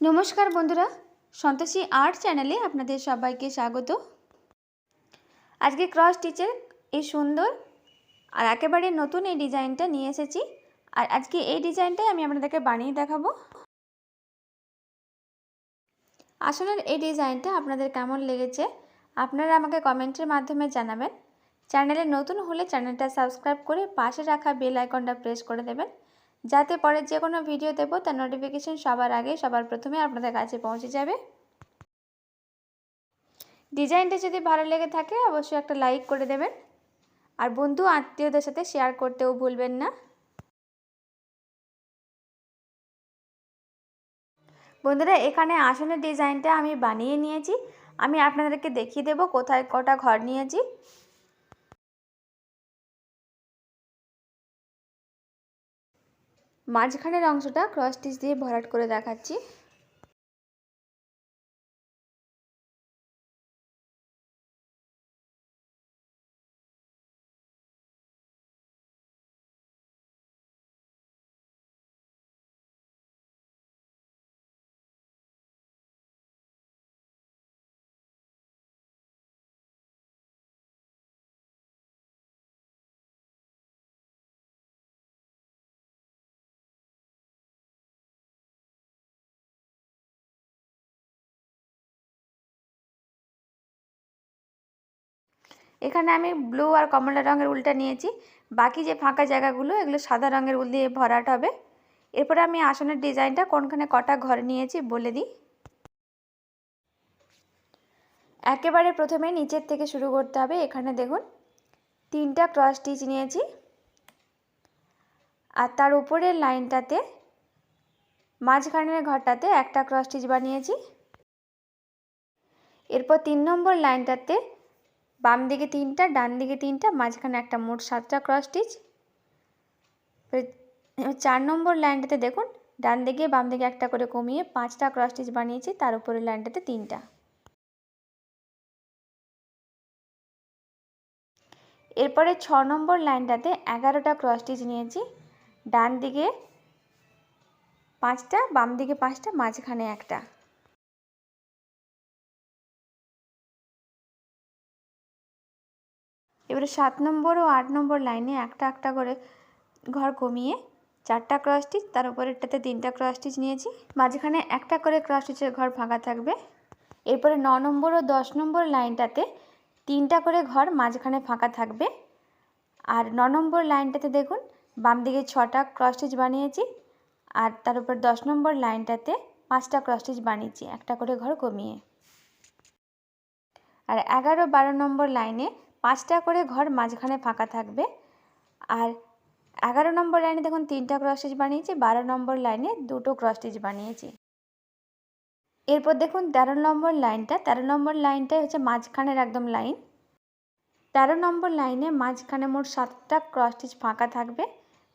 নমস্কার বন্ধুরা, সন্তোষী আর্ট চ্যানেলে আপনাদের সবাইকে স্বাগত। আজকে ক্রস স্টিচের এই সুন্দর আর একেবারে নতুন এই ডিজাইনটা নিয়ে এসেছি। আর আজকে এই ডিজাইনটাই আমি আপনাদেরকে বানিয়ে দেখাবো। আসলে এই ডিজাইনটা আপনাদের কেমন লেগেছে, আপনারা আমাকে কমেন্টের মাধ্যমে জানাবেন। চ্যানেলে নতুন হলে চ্যানেলটা সাবস্ক্রাইব করে পাশে রাখা বেল আইকনটা প্রেস করে দেবেন। যাতে পরে যে কোনো ভিডিও দেবো, তার নোটিফিকেশান সবার আগে, সবার প্রথমে আপনাদের কাছে পৌঁছে যাবে। ডিজাইনটা যদি ভালো লেগে থাকে, অবশ্যই একটা লাইক করে দেবেন। আর বন্ধু, আত্মীয়দের সাথে শেয়ার করতেও ভুলবেন না। বন্ধুরা, এখানে আসনের ডিজাইনটা আমি বানিয়ে নিয়েছি। আমি আপনাদেরকে দেখিয়ে দেবো কোথায় কটা ঘর নিয়েছি। মাঝখানের অংশটা ক্রস স্টিচ দিয়ে ভরাট করে দেখাচ্ছি। এখানে আমি ব্লু আর কমলা রঙের উলটা নিয়েছি। বাকি যে ফাঁকা জায়গাগুলো, এগুলো সাদা রঙের উল দিয়ে ভরাট হবে। এরপরে আমি আসনের ডিজাইনটা কোনখানে কটা ঘর নিয়েছি বলে দিই। একেবারে প্রথমে নিচের থেকে শুরু করতে হবে। এখানে দেখুন, তিনটা ক্রস স্টিচ নিয়েছি। আর তার উপরের লাইনটাতে, মাঝখানের ঘরটাতে একটা ক্রস স্টিচ বানিয়েছি। এরপর তিন নম্বর লাইনটাতে বাম দিকে তিনটা, ডান দিকে তিনটা, মাঝখানে একটা মোট সাতটা ক্রস স্টিচ চার নম্বর লাইনটাতে দেখুন, ডান দিকে, বাম দিকে একটা করে কমিয়ে পাঁচটা ক্রস স্টিচ বানিয়েছি, তার উপরের লাইনটাতে তিনটা। এরপরে ছ নম্বর লাইনটাতে এগারোটা ক্রস স্টিচ নিয়েছি, ডান দিকে পাঁচটা, বাম দিকে পাঁচটা, মাঝখানে একটা। এবারে সাত নম্বর ও আট নম্বর লাইনে একটা একটা করে ঘর কমিয়ে চারটা ক্রস স্টিচ তার উপরেরটাতে তিনটা ক্রস স্টিচ নিয়েছি। মাঝখানে একটা করে ক্রস স্টিচের ঘর ফাঁকা থাকবে। এরপরে ন নম্বর ও দশ নম্বর লাইনটাতে তিনটা করে ঘর মাঝখানে ফাঁকা থাকবে। আর ন নম্বর লাইনটাতে দেখুন, বাম দিকে ছটা ক্রস স্টিচ বানিয়েছি, আর তার উপর দশ নম্বর লাইনটাতে পাঁচটা ক্রস স্টিচ বানিয়েছি, একটা করে ঘর কমিয়ে। আর এগারো বারো নম্বর লাইনে পাঁচটা করে ঘর মাঝখানে ফাঁকা থাকবে। আর এগারো নম্বর লাইনে দেখুন, তিনটা ক্রস স্টিচ বানিয়েছি, বারো নম্বর লাইনে দুটো ক্রস স্টিচ বানিয়েছি। এরপর দেখুন, তেরো নম্বর লাইনটা, তেরো নম্বর লাইনটাই হচ্ছে মাঝখানের একদম লাইন। তেরো নম্বর লাইনে মাঝখানে মোট সাতটা ক্রস স্টিচ ফাঁকা থাকবে।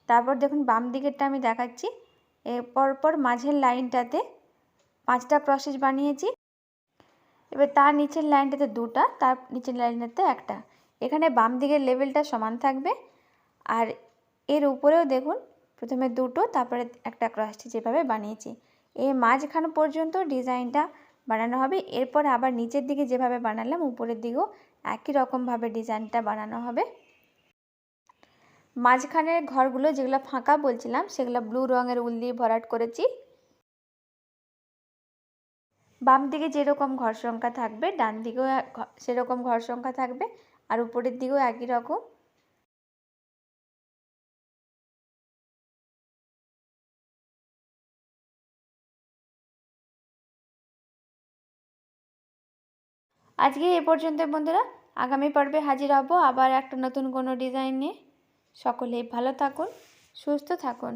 তারপর দেখুন, বাম দিকেরটা আমি দেখাচ্ছি। এরপর পর মাঝের লাইনটাতে পাঁচটা ক্রস স্টিচ বানিয়েছি। এবার তার নিচের লাইনটাতে দুটা, তার নিচের লাইনটাতে একটা। এখানে বাম দিকের লেভেলটা সমান থাকবে। আর এর উপরেও দেখুন, প্রথমে দুটো, তারপরে একটা ক্রসটি যেভাবে বানিয়েছি। এই মাঝখান পর্যন্ত ডিজাইনটা বানানো হবে। এরপর আবার নিচের দিকে যেভাবে বানালাম, উপরের দিকেও একই রকমভাবে ডিজাইনটা বানানো হবে। মাঝখানের ঘরগুলো যেগুলো ফাঁকা বলছিলাম, সেগুলো ব্লু রঙের উল দিয়ে ভরাট করেছি। বাম দিকে যেরকম ঘর সংখ্যা থাকবে, ডান দিকেও সেরকম ঘর সংখ্যা থাকবে। আর উপরের দিকেও একই রকম। আজকে এ পর্যন্ত বন্ধুরা, আগামী পর্বে হাজির হব আবার একটা নতুন কোনো ডিজাইন নিয়ে। সকলেই ভালো থাকুন, সুস্থ থাকুন।